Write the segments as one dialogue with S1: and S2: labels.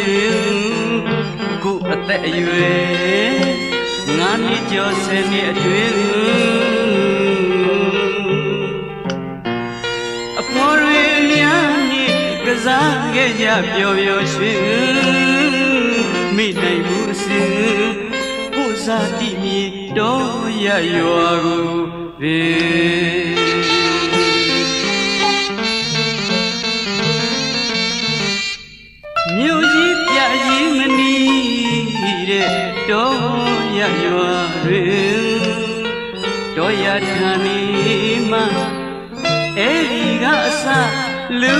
S1: ဝရှိရင်ကိုအသက်အရွယ်ငါနှစ်ကျော်ဆယ်နှစ်အတွင်းအဖော်ရင်းများနှင့်ကစားခဲ့ကြပျော်ပျော်ရွှင်မိနိုင်မှုအစဉ်ကိုစားတိမြေတော်ရရွာကိုပဲ ထန်နေမှအဲ့ဒီကအစလူ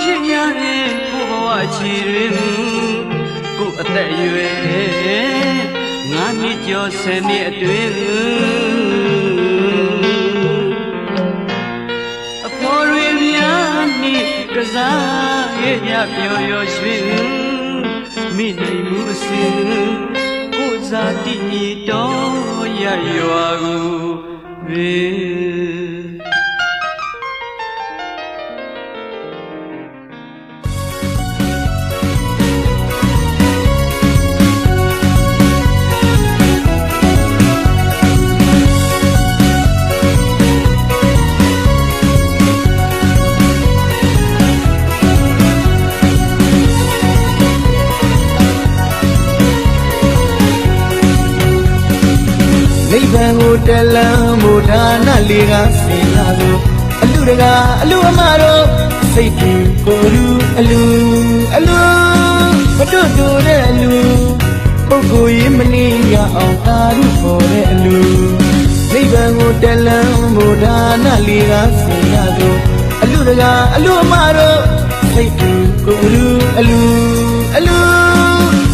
S1: ဖြစ်ရတဲ့ကိုဘဝချီတွင်ကိုအသက်အရွယ်ငါနှစ်ကျော်ဆယ်နှစ်အတွင်းအဖော်ရင်းများနှင့်ကစားရဲ့ရပျော်ရွှင်ရွှင်မိနိုင်မှုအစဉ်ကိုယ်စားတည်မြဲတော်ရရွာကို ဝေ
S2: နိဗ္ဗာန်ကိုတလန်းမူဒါနလေးကဆင်လာလို့အလူတကာအလူအမတို့စိတ်ကြီးကိုယ်လူအလူအလူမတို့တို့တဲ့အလူပုဂ္ဂိုလ်ရေးမနေရအောင်သာဓုခေါ်တဲ့အလူနိဗ္ဗာန်ကိုတလန်းမူဒါနလေးကဆင်လာလို့အလူတကာအလူအမတို့စိတ်ကြီးကိုယ်လူအလူအလူ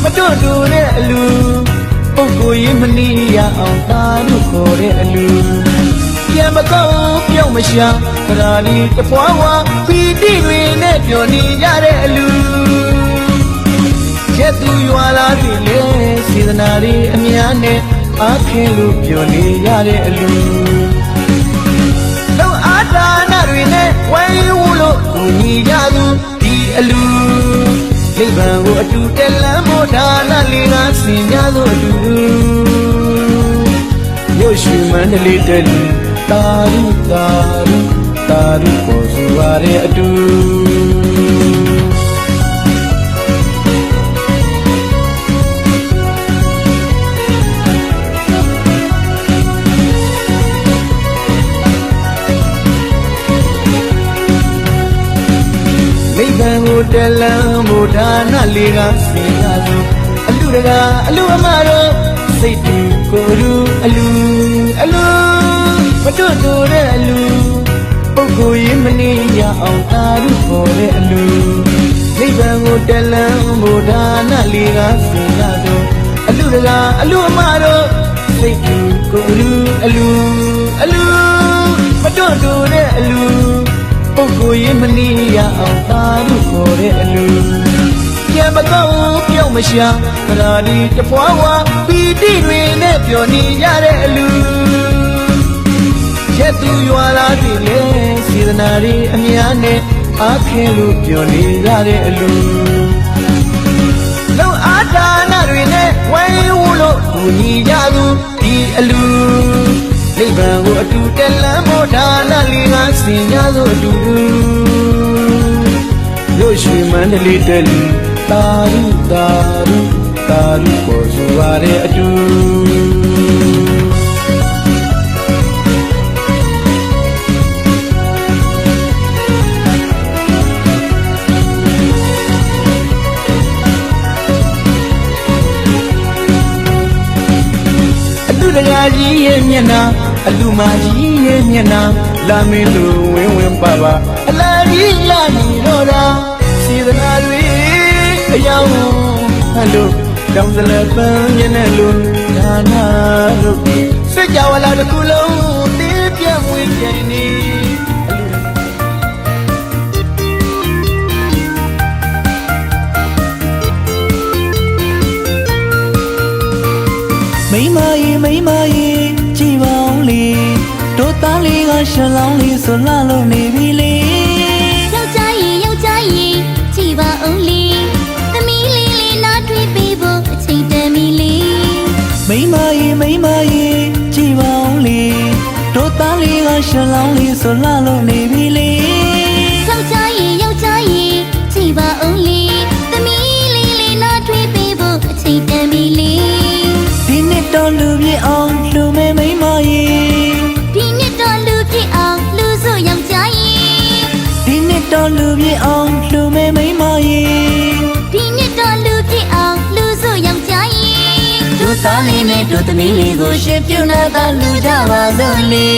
S2: မတို့တို့တဲ့အလူ ပုဂ္ဂိုလ်ရေးမနီးရအောင်သာလို့ခေါ်တဲ့အလူပြန်မကောင်းပြောင်းမရှာသရာလီတပွားဝါပီတိတွေနဲ့ပြောနေကြတဲ့အလူရက်သူရွာလာပြီလေစေတနာတွေအများနဲ့အားခင်လို့ပြောနေရတဲ့အလူတော့အာဒါနာတွေနဲ့ဝိုင်းဝန်းလို့ကိုညီကြသူဒီအလူ နိဗ္ဗာန်ကိုအတူတက်လမ်းမို့ဒါနလေးကဆင်ကြသောအတူရုပ်ရှင်မန္တလေးတက်လူတာရုတာရုတာရုပေါ်ဆိုရတဲ့အတူ တလန်းဘုရားနာလေးကဆင်ရလို့အလူတကာအလူအမတို့စိတ်တူကိုယ်လူအလူအလူမတို့တို့တဲ့အလူပုဂ္ဂိုလ်ရေးမနေရအောင်သာဓုခေါ်တဲ့အလူနိဗ္ဗာန်ကိုတလန်းဘုရားနာလေးကဆင်ရလို့အလူတကာအလူအမတို့စိတ်တူကိုယ်လူအလူအလူမတို့တို့တဲ့အလူ ပုဂ္ဂိုလ်ရေးမနီးရအောင်သာလို့ခေါ်တဲ့အလူပြန်မကောင်းပြောင်းမရှာသရာဒီတပွားဝါပီတိတွေနဲ့ပြောနေရတဲ့အလူရက်သူရွာလာပြီလေစေတနာတွေအများနဲ့အားခင်လို့ပြောနေရတဲ့အလူလုံးအားဒါနတွေနဲ့ဝိုင်းဝန်းလို့ကိုညီကြသူဒီအလူ နိဗ္ဗာန်ကိုအတူတက်လမ်းမို့ဒါနလေးကဆင်ကြသောအတူရုပ်ရှင်မန္တလေးတက်လူတာရုတာရုတာရုပေါ်ဆိုရတဲ့အတူအလူတကာကြီးရဲ့မျက်နှာ အလူမကြီးရဲ့မျက်နှာလာမင်းလူဝင်းဝင်းပါပါအလားကြီးရနေတော့တာစေတနာတွေအယောင်ဟယ်လိုတောင်စလပန်းမျက်နှာလူဒါနာတို့စကြဝဠာတစ်ခုလုံးတင်းပြန့်ဝင်ပြိုင်နေအလူ
S3: မိမရေမိမရေကြည်ပါအောင် လေတို့သားလေးကရှလောင်းလေးဆိုလာလို့နေပြီလေ
S4: ယောက်ျားရေယောက်ျားရေကြည်ပါအောင်လေသမီးလေးလေးနားထွေးပေးဖို့အချိန်တန်ပြီလေ
S3: မိမရေမိမရေကြည်ပါအောင်လေတို့သားလေးကရှလောင်းလေးဆိုလာလို့နေပြီ
S4: ပြ
S3: ည့်အောင်လူမဲမိမရေ
S4: ဒီနှစ်တော့လူပြည့်အောင်လူစုယောက်ျားရေ
S3: တို့သားလေးနဲ့တို့သမီးလေးကိုရှင်ပြုတ်နာတာလူကြပါစို့လေ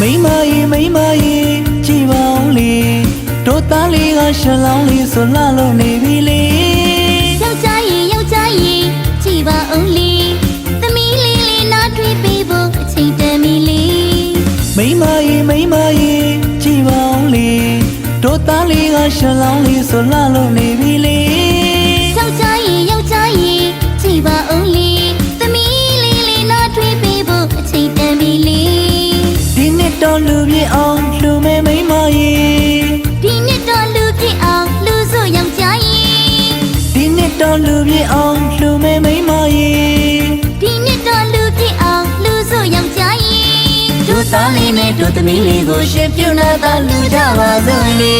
S3: မိမရေမိမရေကြည်ပါအောင်လေတို့သားလေးကရှလောင်းလေးဆိုလာလို့နေပြီလေ
S4: ရှလော
S3: င်းလေးဆိုလာလို့နေပြီလေ
S4: ယောက်ျားရေယောက်ျားရေကြည်ပါအောင်လေသမီးလေးလေးနားထွေးပေးဖို့အချိန်တန်ပြီလေ
S3: ဒီနှစ်တော့လူပြည့်အောင်လူမဲမိမရေ
S4: ဒီနှစ်တော့လူပြည့်အောင်လူစုယောက်ျားရေ
S3: ဒီနှစ်တော့လူပြည့်အောင်လူမဲမိမ
S4: တို့
S3: သားလေးနဲ့တို့သမီးလေးကိုရှင်ပြုတ်နာတာလူကြပါစို့လေ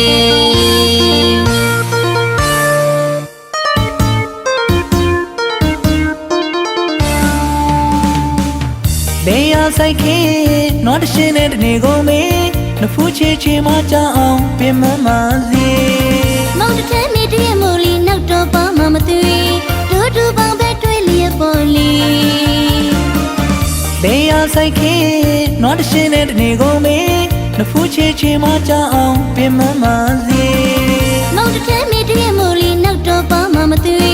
S3: လေယာဆိုင်ခေနော်တရှင်နဲ့တနေကုန်မေနဖူးချေချေမကြအောင်ပြင်မမစီ
S4: မောင်တစ်ထဲမိတည်းမို့လီနောက်တော့ပါမမသွေတို့တူပေါင်းပဲတွေ့လျက်ပေါ်လီ
S3: လေယာဆိုင်ခေနော်တရှင်နဲ့တနေကုန်မေနဖူးချေချေမကြအောင်ပြင်မမစီ
S4: မောင်တစ်ထဲမိတည်းမို့လီနောက်တော့ပါမမသွေ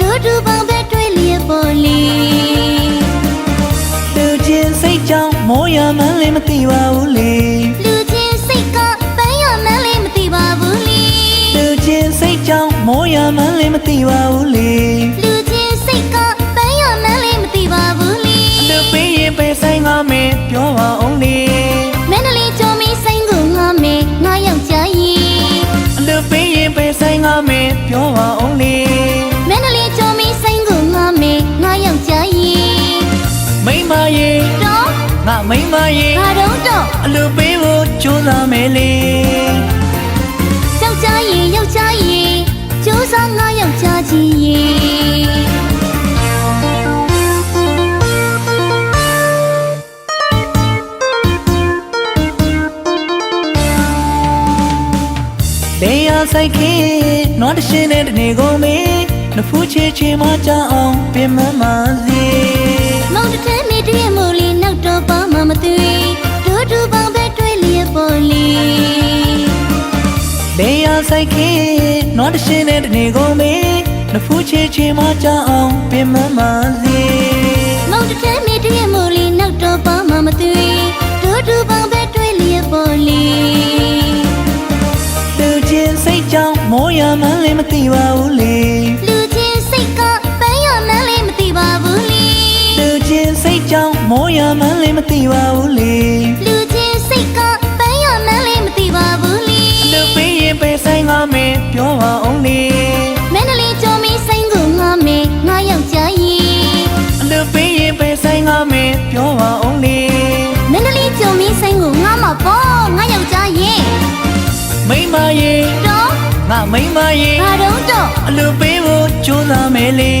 S4: တို့တူပေါင်းပဲတွေ့လျက်ပေါ်လီ
S3: လူချင်းစိတ်ကြောင့်မိုးရမှန်းလည်းမသိပါဘူးလေ
S4: လူချင်းစိတ်ကပန်းရမှန်းလေးမသိပါဘူးလီ
S3: လူချင်းစိတ်ကြောင့်မိုးရမှန်းလည်းမသိပါဘူးလေ ဆိုင်ခေနော်တရှင်နဲ့တနေကုန်မေနဖူးချေချေမကြအောင်ပြင်မမစီ
S4: မောင်တစ်ထဲမိတည်းမို့လီနောက်တော့ပါမမသွေတို့တူပေါင်းပဲတွေ့လျက်ပေါ်လီ
S3: လေယာဆိုင်ခေနော်တရှင်နဲ့တနေကုန်မေနဖူးချေချေမကြအောင်ပြင်မမစီ
S4: မောင်တစ်ထဲမိတည်းမို့လီနောက်တော့ပါမမသွေတို့တူပေါင်းပဲတွေ့လျက်ပေါ်လီ
S3: လူချင်းစိတ်ကြောင့် မိုးရမှန်းလည်းမသိပါဘူးလေ
S4: လူချင်းစိတ်ကပန်းရမှန်းလေးမသိပါဘူးလီ
S3: လူချင်းစိတ်ကြောင့်မိုးရမှန်းလည်းမသိပါဘူးလေ
S4: လူချင်းစိတ်ကပန်းရမှန်းလေးမသိပါဘူးလီ
S3: လူပေးရင်ပဲဆိုင်ငါမင်းပြောပါအောင်လေ
S4: မန္တလေးကျော်မီဆိုင်ကိုငါမေငါယောက်ျားရေ
S3: လူပေးရင်ပဲဆိုင်ငါမင်းပြောပါအောင်လေ
S4: ငါမိ
S3: မရေငါ
S4: တော့တော့
S3: အလူပေးဖို့ကြိုးစားမ
S4: ယ်
S5: လေ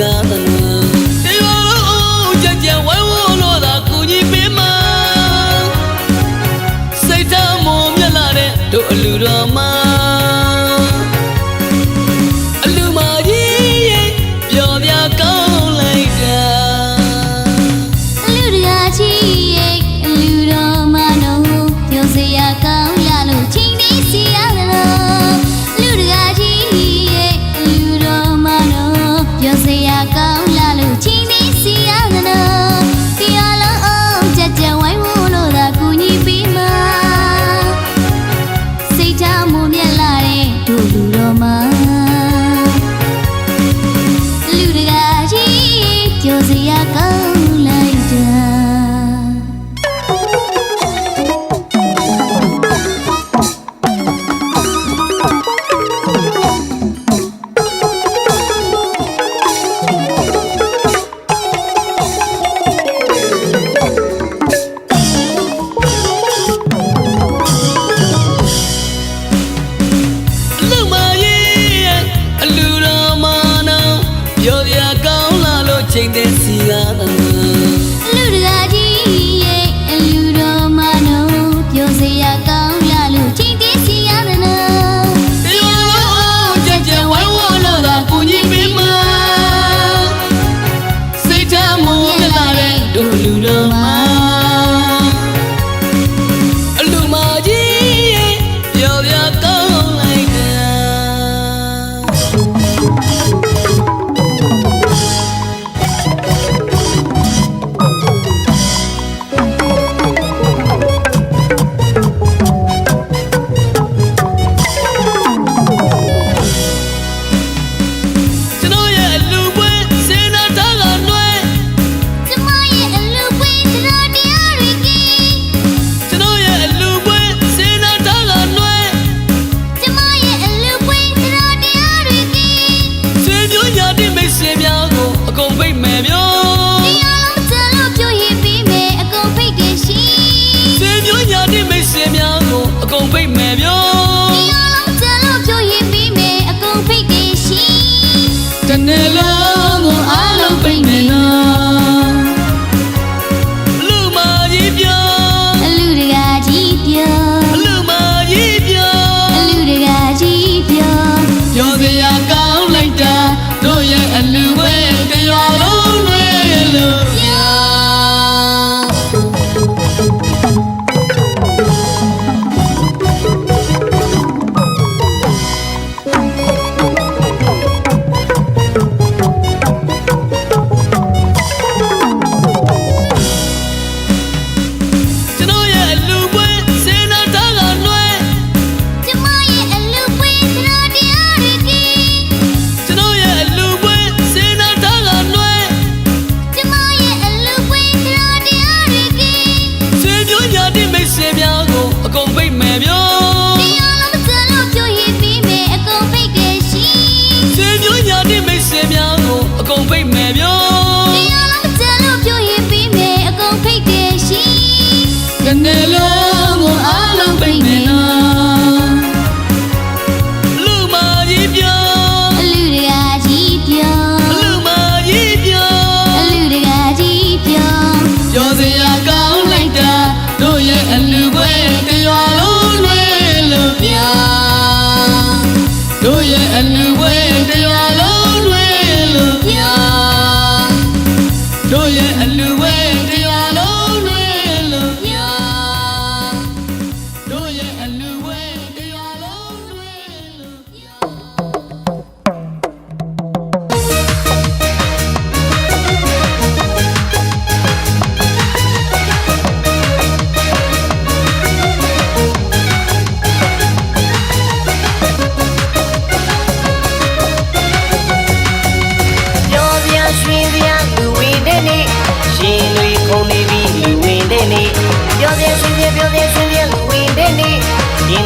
S5: ရ
S3: သလားတရား
S1: လုံးအောင်ကြ
S4: ကြဝိုင်းဝန်းလို့သာကူညီပေးမှာစိတ်ဓာတ်မုံ
S1: မြတ်လာတဲ့တို့
S4: အလူတော်မှာ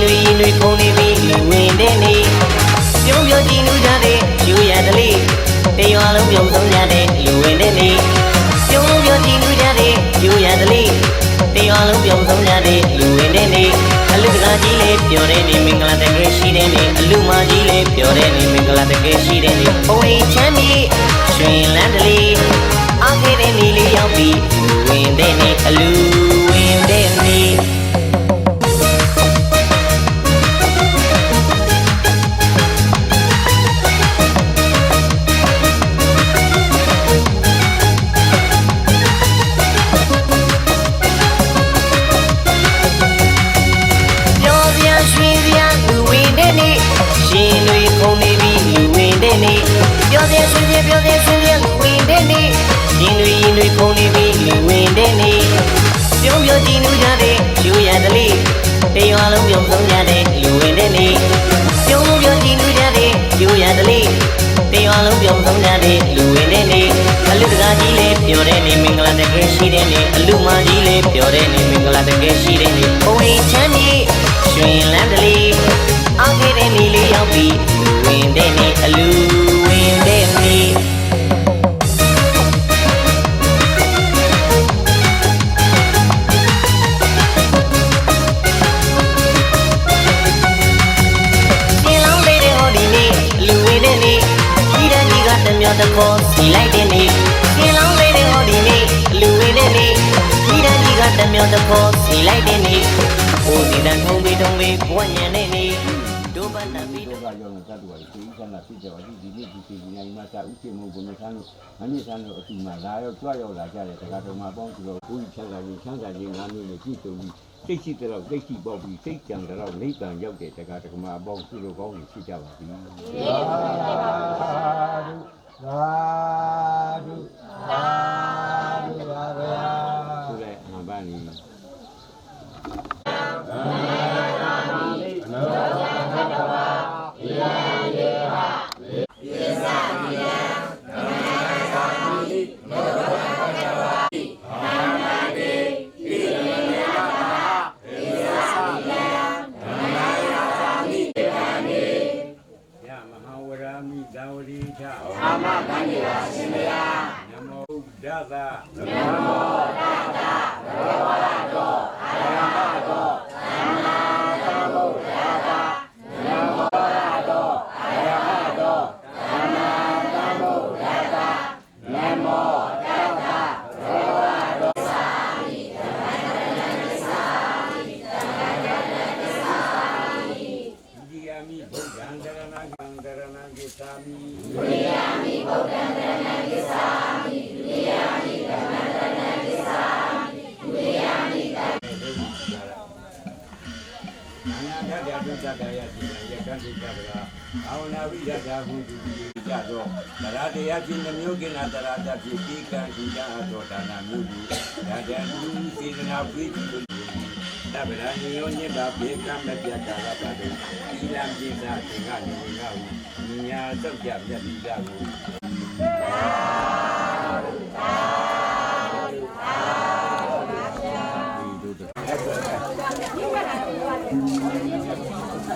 S4: နွေနွေ
S1: ခုံနေပြီး
S4: ဝင်တဲ့
S1: နေပြုံး
S4: ပြုံးကြ
S1: ည့်နူး
S4: ကြတဲ့ယူရ
S1: တ
S4: လေးတရွာ
S1: လုံးပြုံးဆုံးကြတဲ့
S4: လူ
S6: ဝင်တဲ့နေပြုံးပြုံးကြည့်နူးကြတဲ့ယူရတလေးတရွာလုံးပြုံးဆုံးကြတဲ့လူဝင်တဲ့နေအလူကကြီးလေးပြောတဲ့နေမင်္ဂလာတကယ်ရှိတဲ့နေအလူမကြီးလေးပြောတဲ့နေမင်္ဂလာတကယ်ရှိတဲ့နေဘဝချမ်းမြေရွှင်လန်းတလေးအားခဲ့တဲ့နေလေးရောက်ပြီးလူဝင်တဲ့နေအလူ ပြုံးဆုံးကြတဲ့လူဝင်တဲ့နေပြုံးပြကြည့်နူးကြတဲ့ယူရတလေးတရွာလုံးပြုံးဆုံးကြတဲ့လူဝင်တဲ့နေအလူတကာကြီးလေးပြောတဲ့နေမင်္ဂလာတကယ်ရှိတဲ့နေအလူမကြီးလေးပြောတဲ့နေမင်္ဂလာတကယ်ရှိတဲ့နေဘဝချမ်းမြေရွှင်လန်းတလေးအားခဲ့တဲ့နေလေးရောက်ပြီလူဝင်တဲ့နေအလူ တမျောတခေါ်စီလိုက်တဲ့နေ့ရှင်လောင်းလေးတဲ့ဟောဒီနေ့လူဝေးတဲ့နေ့ဒီတန်းကြီးကတမျောတခေါ်စီလိုက်တဲ့နေ့ဟိုဒီတန်းထုံးပြီးထုံးပြီးဘဝညံတဲ့နေ့ဒုပတ္တပိ
S2: ဒုက္ခရောက်နေတတ်တော်ကိုသိချမ်းသာဖြစ်ကြပါသည်ဒီနေ့ဒီချိန်ဒီနေ့မှာသာဥစ္စေမှုဘုံဆန်းလို့မနစ်ဆန်းလို့အတူမှာလာရောက်ကြွရောက်လာကြတဲ့တရားတော်မှာပေါင်းပြီးတော့ကိုယ်ချမ်းသာခြင်းချမ်းသာခြင်းငါမျိုးနဲ့ကြည့်ကြုံပြီးသိရှိတဲ့တော့သိရှိပေါက်ပြီးစိတ်ကြံတဲ့တော့နိဗ္ဗာန်ရောက်တဲ့တရားတော်မှာပေါင်းသူလိုကောင်းနေဖြစ်ကြပါသည်
S3: သာဓုသာဓုပါဗျာ
S2: ဆိုတဲ့ဟန်ပါနေယ တိယကံတိတ္တဗလာအာဝနာဝိဒတာဟုတုဒီကြတော့တရားတရားချင်းနှမျိုးကင်နာတရားတဖြစ်ပြီးကံဒီကြအတော်ဒါနာမျိုးကိုဒါတန်သူစေတနာပြည့်ကြည့်လို့တဗရာညယောညစ်ပါဘေကံမပြတ်တာကပါတော့ဤလံပိသာသင်္ဃညေငါဟုညာသောက်ကြမြတ်တိကကိုဒီတို့တော့အဲ့ဒါအမဘာကတာအေမသန္တာရသန္တာရဝိဇ္ဇဝိဇ္ဇဝိဇ္ဇဝိဇ္ဇနာသာယဝိဇ္ဇနာယသန္တရာဝိသေဘောမှာသန္တရာဝိသေဘောမှာရပါဒီရပါလို့ဒီကြံမတိကြံသူချံပြတာပြတာ